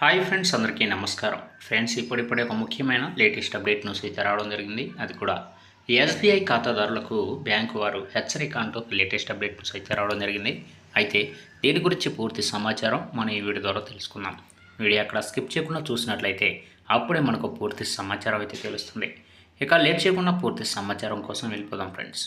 Hi friends అందరికీ నమస్కారం. Friends ఇప్పుడిప్పుడే ఒక ముఖ్యమైన లేటెస్ట్ అప్డేట్ న్యూస్ అయితే రావడం జరిగింది. అది కూడా ఎస్బీఐ ఖాతాదారులకు బ్యాంకు వారు హెచ్చరిక అంటూ లేటెస్ట్ అప్డేట్ న్యూస్ అయితే రావడం జరిగింది. అయితే దీని గురించి పూర్తి సమాచారం మనం ఈ వీడియో ద్వారా తెలుసుకుందాం. వీడియో అక్కడ స్కిప్ చేయకుండా చూసినట్లయితే అప్పుడే మనకు పూర్తి సమాచారం అయితే తెలుస్తుంది. ఇక లేట్ చేయకుండా పూర్తి సమాచారం కోసం వెళ్ళిపోదాం ఫ్రెండ్స్.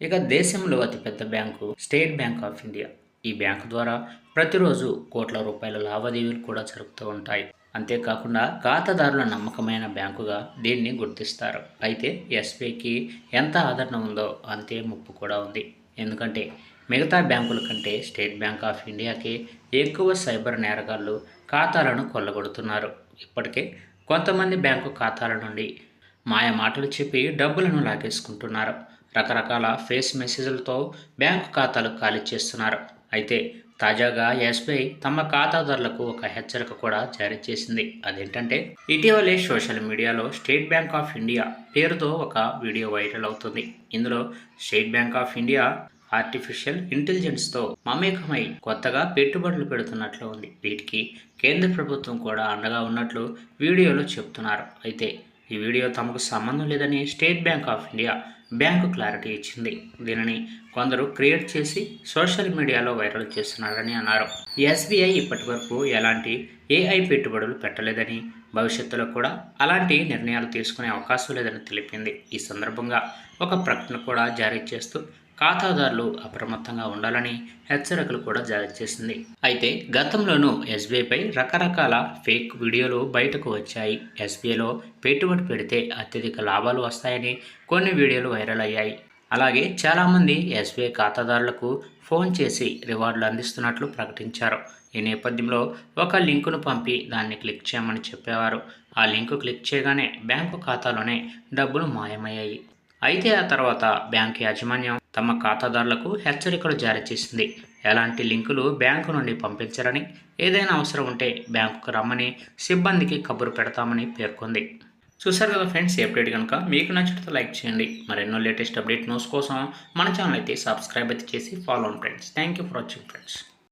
ఇక దేశంలో అతిపెద్ద bank State Bank of India. ఈ బ్యాంకు ద్వారా ప్రతిరోజు కోట్ల రూపాయల లావాదేవీలు కూడా జరుగుతూ ఉంటాయి. అంతేకాకుండా ఖాతాదారుల నమ్మకమైన బ్యాంకుగా దీన్ని గుర్తిస్తారు. అయితే ఎస్బీఐకి ఎంత ఆదరణ ఉందో అంతే ముప్పు కూడా ఉంది. ఎందుకంటే మిగతా బ్యాంకుల కంటే స్టేట్ బ్యాంక్ ఆఫ్ ఇండియాకి ఎక్కువ సైబర్ నేరగాళ్ళు ఖాతాలను కొల్లగొడుతున్నారు. ఇప్పటికే కొంతమంది బ్యాంకు ఖాతాల నుండి మాయ మాటలు చెప్పి డబ్బులను లాగేసుకుంటున్నారు. రకరకాల ఫేస్ మెసేజ్లతో బ్యాంకు ఖాతాలు ఖాళీ చేస్తున్నారు. అయితే తాజాగా ఎస్బీఐ తమ ఖాతాదారులకు ఒక హెచ్చరిక కూడా జారీ చేసింది. అదేంటంటే ఇటీవలే సోషల్ మీడియాలో స్టేట్ బ్యాంక్ ఆఫ్ ఇండియా పేరుతో ఒక వీడియో వైరల్ అవుతుంది. ఇందులో State Bank of India artificial ఇంటెలిజెన్స్తో మమేకమై కొత్తగా పెట్టుబడులు పెడుతున్నట్లు ఉంది. వీటికి కేంద్ర ప్రభుత్వం కూడా అండగా ఉన్నట్లు వీడియోలో చెప్తున్నారు. అయితే ఈ వీడియో తమకు సంబంధం లేదని State Bank of India bank clarity ఇచ్చింది. దీనిని కొందరు క్రియేట్ చేసి సోషల్ మీడియాలో వైరల్ చేస్తున్నారని అన్నారు. ఎస్బీఐ ఇప్పటి వరకు ఎలాంటి ఏఐ పెట్టుబడులు పెట్టలేదని భవిష్యత్తులో కూడా అలాంటి నిర్ణయాలు తీసుకునే అవకాశం లేదని తెలిపింది. ఈ సందర్భంగా ఒక ప్రకటన కూడా జారీ చేస్తూ ఖాతాదారులు అప్రమత్తంగా ఉండాలని హెచ్చరికలు కూడా జారీ చేసింది. అయితే గతంలోనూ ఎస్బీఐపై రకరకాల ఫేక్ వీడియోలు బయటకు వచ్చాయి. ఎస్బీఐలో పెట్టుబడి పెడితే అత్యధిక లాభాలు వస్తాయని కొన్ని వీడియోలు వైరల్ అయ్యాయి. అలాగే చాలామంది ఎస్బీఐ ఖాతాదారులకు ఫోన్ చేసి రివార్డులు అందిస్తున్నట్లు ప్రకటించారు. ఈ నేపథ్యంలో ఒక లింకును పంపి దాన్ని క్లిక్ చేయమని చెప్పేవారు. ఆ లింకు క్లిక్ చేయగానే బ్యాంకు ఖాతాలోనే డబ్బులు మాయమయ్యాయి. అయితే ఆ తర్వాత బ్యాంక్ యాజమాన్యం తమ ఖాతాదారులకు హెచ్చరికలు జారీ చేసింది. ఎలాంటి లింకులు బ్యాంకు నుండి పంపించరని ఏదైనా అవసరం ఉంటే బ్యాంకుకు రమ్మని సిబ్బందికి కబురు పెడతామని పేర్కొంది. చూసారు కదా ఫ్రెండ్స్ అప్డేట్ కనుక మీకు నచ్చితే లైక్ చేయండి. మరెన్నో లేటెస్ట్ అప్డేట్ న్యూస్ కోసం మన ఛానల్ అయితే సబ్స్క్రైబ్ అయితే చేసి ఫాలో అవ్వండి friends thank you for watching friends